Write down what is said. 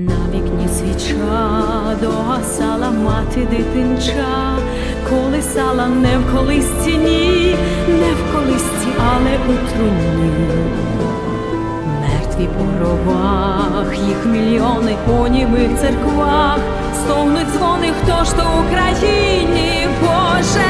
На вікні свіча догасала мати дитинча, колисала не в колисці, ні, не в колисці, але у труні. Мертві по гробах, їх мільйони у німих церквах, стогнуть дзвони, хто ж то в Україні, Боже,